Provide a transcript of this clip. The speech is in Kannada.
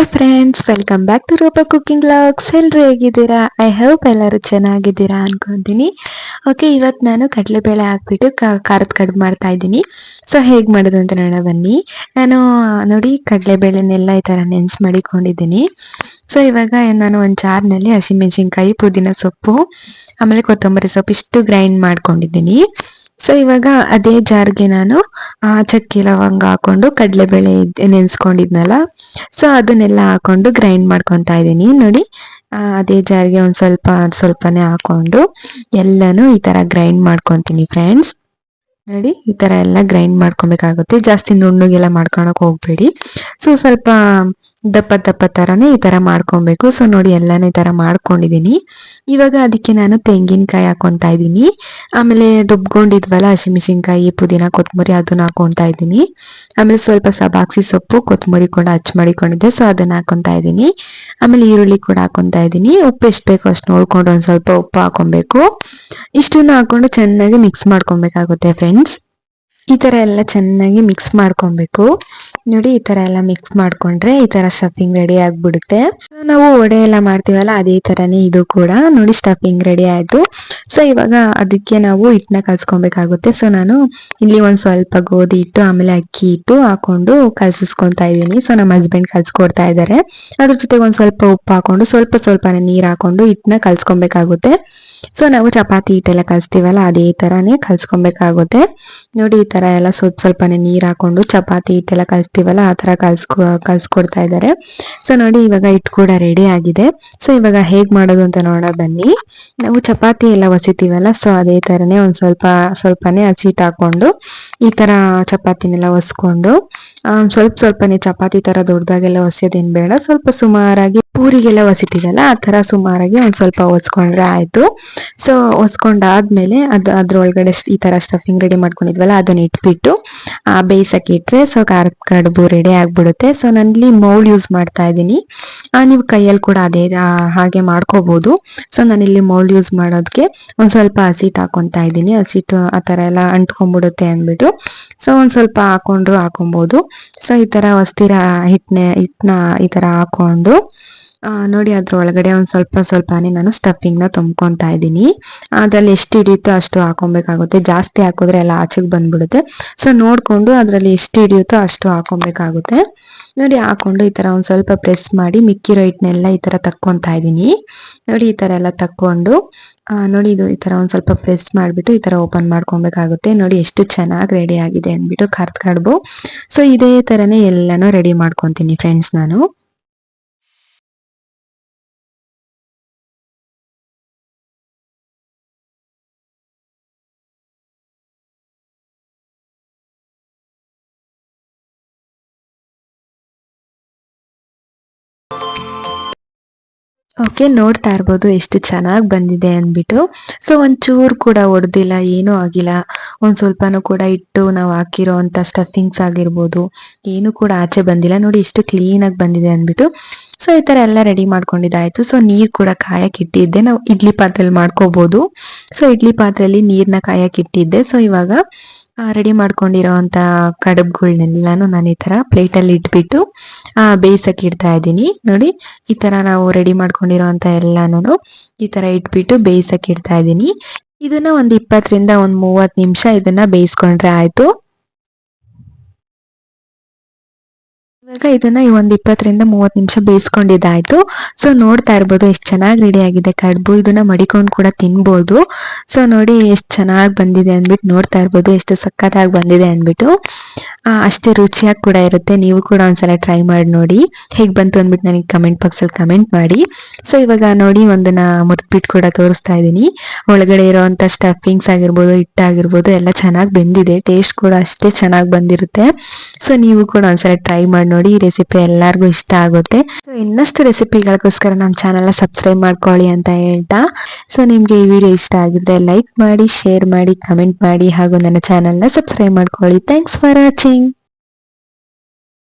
Hi friends welcome back to Roopa cooking logs ಎಲ್ಲರೂ ಹೇಗಿದ್ದೀರಾ? ಐ ಹೋಪ್ ಎಲ್ಲರೂ ಚೆನ್ನಾಗಿದ್ದೀರಾ ಅನ್ಕೊತೀನಿ. ಓಕೆ ಇವತ್ತು ನಾನು ಕಡಲೆಬೇಳೆ ಹಾಕ್ಬಿಟ್ಟು ಖಾರದ ಕಡ್ಬು ಮಾಡ್ತಾ ಇದ್ದೀನಿ. ಸೊ ಹೇಗೆ ಮಾಡೋದು ಅಂತ ನೋಡೋಣ, ಬನ್ನಿ. ನಾನು, ನೋಡಿ, ಕಡಲೆಬೇಳೆನೆಲ್ಲ ಈ ಥರ ನೆನೆಸಿ ಮಾಡಿಕೊಂಡಿದ್ದೀನಿ. ಸೊ ಇವಾಗ ನಾನು ಒಂದು ಚಾರ್ನಲ್ಲಿ ಹಸಿಮೆಣಸಿನ್ಕಾಯಿ, ಪುದೀನ ಸೊಪ್ಪು, ಆಮೇಲೆ ಕೊತ್ತಂಬರಿ ಸೊಪ್ಪು ಇಷ್ಟು ಗ್ರೈಂಡ್ ಮಾಡ್ಕೊಂಡಿದ್ದೀನಿ. ಸೊ ಇವಾಗ ಅದೇ ಜಾರ್ಗೆ ನಾನು ಚಕ್ಕೆ ಲವಂಗ ಹಾಕೊಂಡು ಕಡಲೆಬೇಳೆ ನೆನೆಸ್ಕೊಂಡಿದ್ನಲ್ಲ? ಸೊ ಅದನ್ನೆಲ್ಲ ಹಾಕೊಂಡು ಗ್ರೈಂಡ್ ಮಾಡ್ಕೊತಾ ಇದ್ದೀನಿ. ನೋಡಿ ಅದೇ ಜಾರಿಗೆ ಒಂದು ಸ್ವಲ್ಪ, ಸ್ವಲ್ಪನೇ ಹಾಕೊಂಡು ಎಲ್ಲನೂ ಈ ಥರ ಗ್ರೈಂಡ್ ಮಾಡ್ಕೊತೀನಿ ಫ್ರೆಂಡ್ಸ್ ನೋಡಿ, ಈ ತರ ಎಲ್ಲ ಗ್ರೈಂಡ್ ಮಾಡ್ಕೊಬೇಕಾಗುತ್ತೆ. ಜಾಸ್ತಿ ನುಣ್ಣುಗೆಲ್ಲ ಮಾಡ್ಕೊಳಕ್ ಹೋಗ್ಬೇಡಿ. ಸೊ ಸ್ವಲ್ಪ ದಪ್ಪ ದಪ್ಪ ತರನೇ ಈ ತರ ಮಾಡ್ಕೊಬೇಕು. ಸೊ ನೋಡಿ, ಎಲ್ಲಾನು ಈ ತರ ಮಾಡ್ಕೊಂಡಿದೀನಿ. ಇವಾಗ ಅದಕ್ಕೆ ನಾನು ತೆಂಗಿನಕಾಯಿ ಹಾಕೊಂತ ಇದ್ದೀನಿ ಆಮೇಲೆ ದುಬ್ಕೊಂಡಿದ್ವಲ್ಲ ಹಸಿಮೆಣಸಿನ್ಕಾಯಿ, ಪುದೀನ ಕೊತ್ತಂಬರಿ ಅದನ್ನ ಹಾಕೊಂತ ಇದ್ದೀನಿ ಆಮೇಲೆ ಸ್ವಲ್ಪ ಸಬಾಕ್ಸಿ ಸೊಪ್ಪು ಕೊತ್ತಂಬರಿ ಕೂಡ ಹಚ್ ಮಾಡಿಕೊಂಡಿದ್ದೆ. ಸೊ ಅದನ್ನ ಹಾಕೊಂತ ಇದ್ದೀನಿ ಆಮೇಲೆ ಈರುಳ್ಳಿ ಕೂಡ ಹಾಕೊಂತ ಇದ್ದೀನಿ ಉಪ್ಪು ಎಷ್ಟು ಬೇಕೋ ಅಷ್ಟು ನೋಡ್ಕೊಂಡು ಒಂದ್ ಸ್ವಲ್ಪ ಉಪ್ಪು ಹಾಕೊಬೇಕು. ಇಷ್ಟನ್ನ ಹಾಕೊಂಡು ಚೆನ್ನಾಗಿ ಮಿಕ್ಸ್ ಮಾಡ್ಕೊಬೇಕಾಗುತ್ತೆ ಫ್ರೆಂಡ್ಸ್ ಈ ತರ ಎಲ್ಲ ಚೆನ್ನಾಗಿ ಮಿಕ್ಸ್ ಮಾಡ್ಕೊಬೇಕು. ನೋಡಿ, ಈ ತರ ಎಲ್ಲ ಮಿಕ್ಸ್ ಮಾಡ್ಕೊಂಡ್ರೆ ಈ ತರ ಸ್ಟಫಿಂಗ್ ರೆಡಿ ಆಗಿಬಿಡುತ್ತೆ. ನಾವು ವಡೆ ಎಲ್ಲ ಮಾಡ್ತೀವಲ್ಲ, ಅದೇ ತರನೇ ಇದು ಕೂಡ. ನೋಡಿ ಸ್ಟಫಿಂಗ್ ರೆಡಿ ಆಯ್ತು. ಸೊ ಇವಾಗ ಅದಕ್ಕೆ ನಾವು ಹಿಟ್ಟನ್ನ ಕಲ್ಸ್ಕೊಬೇಕಾಗುತ್ತೆ. ಸೊ ನಾನು ಇಲ್ಲಿ ಒಂದು ಸ್ವಲ್ಪ ಗೋಧಿ ಇಟ್ಟು ಆಮೇಲೆ ಅಕ್ಕಿ ಇಟ್ಟು ಹಾಕೊಂಡು ಕಲಸಿಸ್ಕೊತಾ ಇದ್ದೀನಿ. ಸೊ ನಮ್ಮ ಹಸ್ಬೆಂಡ್ ಕಲ್ಸ್ಕೊಡ್ತಾ ಇದ್ದಾರೆ. ಅದ್ರ ಜೊತೆಗೆ ಒಂದು ಸ್ವಲ್ಪ ಉಪ್ಪು ಹಾಕೊಂಡು ಸ್ವಲ್ಪ ಸ್ವಲ್ಪನೇ ನೀರು ಹಾಕೊಂಡು ಹಿಟ್ಟನ್ನ ಕಲ್ಸ್ಕೊಬೇಕಾಗುತ್ತೆ. ಸೊ ನಾವು ಚಪಾತಿ ಹಿಟ್ಟೆಲ್ಲ ಕಲಿಸ್ತೀವಲ್ಲ, ಅದೇ ತರಾನೇ ಕಲ್ಸ್ಕೊಬೇಕಾಗುತ್ತೆ. ನೋಡಿ, ಈ ತರ ಎಲ್ಲ ಸ್ವಲ್ಪ ಸ್ವಲ್ಪನೇ ನೀರ್ ಹಾಕೊಂಡು ಚಪಾತಿ ಹಿಟ್ಟೆಲ್ಲ ಕಲಿಸ್ತೀವಲ್ಲ, ಆ ತರ ಕಲ್ಸ್ಕೊ, ಕಲ್ಸ್ಕೊಡ್ತಾ ಇದ್ದಾರೆ ಸೊ ನೋಡಿ, ಇವಾಗ ಹಿಟ್ಟು ಕೂಡ ರೆಡಿ ಆಗಿದೆ. ಸೊ ಇವಾಗ ಹೇಗ್ ಮಾಡೋದು ಅಂತ ನೋಡ ಬನ್ನಿ. ನಾವು ಚಪಾತಿ ಎಲ್ಲ ಒಸಿತೀವಲ್ಲ ಸೊ ಅದೇ ತರನೇ ಒಂದ್ ಸ್ವಲ್ಪ, ಸ್ವಲ್ಪನೇ ಹಸಿಟ್ಟು ಹಾಕೊಂಡು ಈ ತರ ಚಪಾತಿನೆಲ್ಲ ಒಸ್ಕೊಂಡು ಸ್ವಲ್ಪ ಸ್ವಲ್ಪನೇ ಚಪಾತಿ ತರ ದೊಡ್ಡದಾಗೆಲ್ಲ ಒಸಿಯೋದೇನ್ ಬೇಡ, ಸ್ವಲ್ಪ ಸುಮಾರಾಗಿ ಪೂರಿಗೆಲ್ಲ ಒಸಿತೀವಲ್ಲ ಆ ಥರ ಸುಮಾರಾಗಿ ಒಂದು ಸ್ವಲ್ಪ ಒಸ್ಕೊಂಡ್ರೆ ಆಯಿತು. ಸೊ ಒಸ್ಕೊಂಡಾದ್ಮೇಲೆ ಅದು ಅದರೊಳಗಡೆ ಈ ಥರ ಸ್ಟಫಿಂಗ್ ರೆಡಿ ಮಾಡ್ಕೊಂಡಿದ್ವಲ್ಲ, ಅದನ್ನ ಇಟ್ಬಿಟ್ಟು, ಆ ಬೇಯಿಸಕ್ಕೆ ಇಟ್ಟರೆ ಸೊ ಖಾರದ ಕಡುಬು ರೆಡಿ ಆಗಿಬಿಡುತ್ತೆ. ಸೊ ನನ್ನಲ್ಲಿ ಮೌಲ್ ಯೂಸ್ ಮಾಡ್ತಾ ಇದ್ದೀನಿ. ನೀವು ಕೈಯಲ್ಲಿ ಕೂಡ ಅದೇ ಹಾಗೆ ಮಾಡ್ಕೋಬಹುದು ಸೊ ನಾನಿಲ್ಲಿ ಮೌಲ್ಡ್ ಯೂಸ್ ಮಾಡೋದಕ್ಕೆ ಒಂದು ಸ್ವಲ್ಪ ಹಸಿಟ್ಟು ಹಾಕೊತಾ ಇದ್ದೀನಿ. ಹಸಿಟ್ಟು ಆ ಥರ ಎಲ್ಲ ಅಂಟ್ಕೊಂಡ್ಬಿಡುತ್ತೆ ಅಂದ್ಬಿಟ್ಟು. ಸೊ ಒಂದು ಸ್ವಲ್ಪ ಹಾಕೊಂಡ್ರು ಹಾಕೊಬೋದು. ಸೊ ಈ ಥರ ಹೊಸ್ತಿರ ಹಿಟ್ಟನ್ನ ಹಿಟ್ಟನ್ನ ಈ ಥರ ಹಾಕೊಂಡು ನೋಡಿ ಅದ್ರ ಒಳಗಡೆ ಒಂದು ಸ್ವಲ್ಪ ಸ್ವಲ್ಪನೇ ನಾನು ಸ್ಟಫಿಂಗ್ನ ತುಂಬ್ಕೊಂತಾ ಇದ್ದೀನಿ. ಅದ್ರಲ್ಲಿ ಎಷ್ಟು ಹಿಡಿಯುತ್ತೋ ಅಷ್ಟು ಹಾಕೊಬೇಕಾಗುತ್ತೆ. ಜಾಸ್ತಿ ಹಾಕಿದ್ರೆ ಎಲ್ಲ ಆಚೆಗೆ ಬಂದ್ಬಿಡುತ್ತೆ. ಸೊ ನೋಡ್ಕೊಂಡು ಅದರಲ್ಲಿ ಎಷ್ಟು ಹಿಡಿಯುತ್ತೋ ಅಷ್ಟು ಹಾಕೊಬೇಕಾಗುತ್ತೆ. ನೋಡಿ ಹಾಕೊಂಡು ಈ ತರ ಒಂದು ಸ್ವಲ್ಪ ಪ್ರೆಸ್ ಮಾಡಿ ಮಿಕ್ಕಿರೋ ಹಿಟ್ಟನ್ನೆಲ್ಲ ಈ ತರ ತಕ್ಕೊತಾ ಇದ್ದೀನಿ. ನೋಡಿ ಈ ತರ ಎಲ್ಲ ತಕ್ಕೊಂಡು ನೋಡಿ ಇದು ಈ ತರ ಒಂದು ಸ್ವಲ್ಪ ಪ್ರೆಸ್ ಮಾಡ್ಬಿಟ್ಟು ಈ ತರ ಓಪನ್ ಮಾಡ್ಕೊಬೇಕಾಗುತ್ತೆ. ನೋಡಿ ಎಷ್ಟು ಚೆನ್ನಾಗಿ ರೆಡಿ ಆಗಿದೆ ಅಂದ್ಬಿಟ್ಟು ಕರ್ದ್ ಕಡ್ಬು ಸೊ ಇದೇ ತರನೇ ಎಲ್ಲನೂ ರೆಡಿ ಮಾಡ್ಕೊತೀನಿ ಫ್ರೆಂಡ್ಸ್ ನಾನು. ಓಕೆ ನೋಡ್ತಾ ಇರ್ಬೋದು, ಎಷ್ಟು ಚೆನ್ನಾಗಿ ಬಂದಿದೆ ಅಂದ್ಬಿಟ್ಟು. ಸೊ ಒಂಚೂರು ಕೂಡ ಹೊಡೆದಿಲ್ಲ ಏನೂ ಆಗಿಲ್ಲ. ಒಂದು ಸ್ವಲ್ಪನೂ ಕೂಡ ಇಟ್ಟು ನಾವು ಹಾಕಿರೋ ಅಂಥ ಸ್ಟಫಿಂಗ್ಸ್ ಆಗಿರ್ಬೋದು, ಏನು ಕೂಡ ಆಚೆ ಬಂದಿಲ್ಲ. ನೋಡಿ ಎಷ್ಟು ಕ್ಲೀನ್ ಆಗಿ ಬಂದಿದೆ ಅಂದ್ಬಿಟ್ಟು. ಸೊ ಈ ಥರ ಎಲ್ಲ ರೆಡಿ ಮಾಡ್ಕೊಂಡಿದ್ದಾಯಿತು. ಸೊ ನೀರು ಕೂಡ ಕಾಯಕ್ಕೆ ಇಟ್ಟಿದ್ದೆ. ನಾವು ಇಡ್ಲಿ ಪಾತ್ರೆಯಲ್ಲಿ ಮಾಡ್ಕೋಬೋದು. ಸೊ ಇಡ್ಲಿ ಪಾತ್ರೆಯಲ್ಲಿ ನೀರನ್ನ ಕಾಯಕ್ಕೆ ಇಟ್ಟಿದ್ದೆ. ಸೊ ಇವಾಗ ರೆಡಿ ಮಾಡ್ಕೊಂಡಿರೋ ಅಂತ ನಾನು ಈ ತರ ಪ್ಲೇಟ್ ಅಲ್ಲಿ ಇಟ್ಬಿಟ್ಟು ಬೇಯಿಸಕ್ಕೆ ಇಡ್ತಾ ಇದ್ದೀನಿ. ನೋಡಿ, ಈ ತರ ನಾವು ರೆಡಿ ಮಾಡ್ಕೊಂಡಿರೋ ಅಂತ ಎಲ್ಲಾನು ಈ ತರ ಇಟ್ಬಿಟ್ಟು ಬೇಯಿಸಕ್ಕೆ ಇಡ್ತಾ ಇದ್ದೀನಿ. ಇದನ್ನ ಒಂದು ಇಪ್ಪತ್ತರಿಂದ ಒಂದು ಮೂವತ್ತು ನಿಮಿಷ ಇದನ್ನ ಬೇಯಿಸ್ಕೊಂಡ್ರೆ ಆಯ್ತು. ಇವಾಗ ಇದನ್ನ ಒಂದ್ ಇಪ್ಪತ್ತರಿಂದ ಮೂವತ್ ನಿಮಿಷ ಬೇಯಿಸ್ಕೊಂಡಿದ್ದಾಯ್ತು. ಸೊ ನೋಡ್ತಾ ಇರ್ಬೋದು ಎಷ್ಟು ಚೆನ್ನಾಗಿ ರೆಡಿ ಆಗಿದೆ ಕಡ್ಬು. ಇದನ್ನ ಮಡಿಕೊಂಡು ಕೂಡ ತಿನ್ಬೋದು. ಸೊ ನೋಡಿ ಎಷ್ಟು ಚೆನ್ನಾಗಿ ಬಂದಿದೆ ಅಂದ್ಬಿಟ್ಟು ನೋಡ್ತಾ ಇರ್ಬೋದು, ಎಷ್ಟು ಸಕ್ಕತ್ತಾಗಿ ಬಂದಿದೆ ಅಂದ್ಬಿಟ್ಟು. ಅಷ್ಟೇ ರುಚಿಯಾಗಿ ಕೂಡ ಇರುತ್ತೆ. ನೀವು ಕೂಡ ಒಂದ್ಸಲ ಟ್ರೈ ಮಾಡಿ ನೋಡಿ. ಹೇಗ್ ಬಂತು ಅಂದ್ಬಿಟ್ಟು ನನಗೆ ಕಮೆಂಟ್ ಬಾಕ್ಸ್ ಅಲ್ಲಿ ಕಮೆಂಟ್ ಮಾಡಿ. ಸೊ ಇವಾಗ ನೋಡಿ ಒಂದನ್ನ ಮುರ್ದ್ಬಿಟ್ಟು ಕೂಡ ತೋರಿಸ್ತಾ ಇದ್ದೀನಿ ಒಳಗಡೆ ಇರೋಂತ ಸ್ಟಫಿಂಗ್ಸ್ ಆಗಿರ್ಬೋದು, ಹಿಟ್ಟಾಗಿರ್ಬೋದು, ಎಲ್ಲ ಚೆನ್ನಾಗಿ ಬೆಂದಿದೆ. ಟೇಸ್ಟ್ ಕೂಡ ಅಷ್ಟೇ ಚೆನ್ನಾಗಿ ಬಂದಿರುತ್ತೆ. ಸೊ ನೀವು ಕೂಡ ಒಂದ್ಸಲ ಟ್ರೈ ಮಾಡಿ ನೋಡಿ. ಈ ರೆಸಿಪಿ ಎಲ್ಲರಿಗೂ ಇಷ್ಟ ಆಗುತ್ತೆ. ಸೊ ಇನ್ನಷ್ಟು ರೆಸಿಪಿಗಳಿಗೋಸ್ಕರ ನಮ್ಮ ಚಾನಲ್ ಸಬ್ಸ್ಕ್ರೈಬ್ ಮಾಡ್ಕೊಳ್ಳಿ ಅಂತ ಹೇಳ್ತಾ. ಸೊ ನಿಮ್ಗೆ ಈ ವಿಡಿಯೋ ಇಷ್ಟ ಆಗಿದ್ರೆ ಲೈಕ್ ಮಾಡಿ ಶೇರ್ ಮಾಡಿ ಕಮೆಂಟ್ ಮಾಡಿ, ಹಾಗೂ ನನ್ನ ಚಾನಲ್ನ ಸಬ್ಸ್ಕ್ರೈಬ್ ಮಾಡ್ಕೊಳ್ಳಿ. Thanks for watching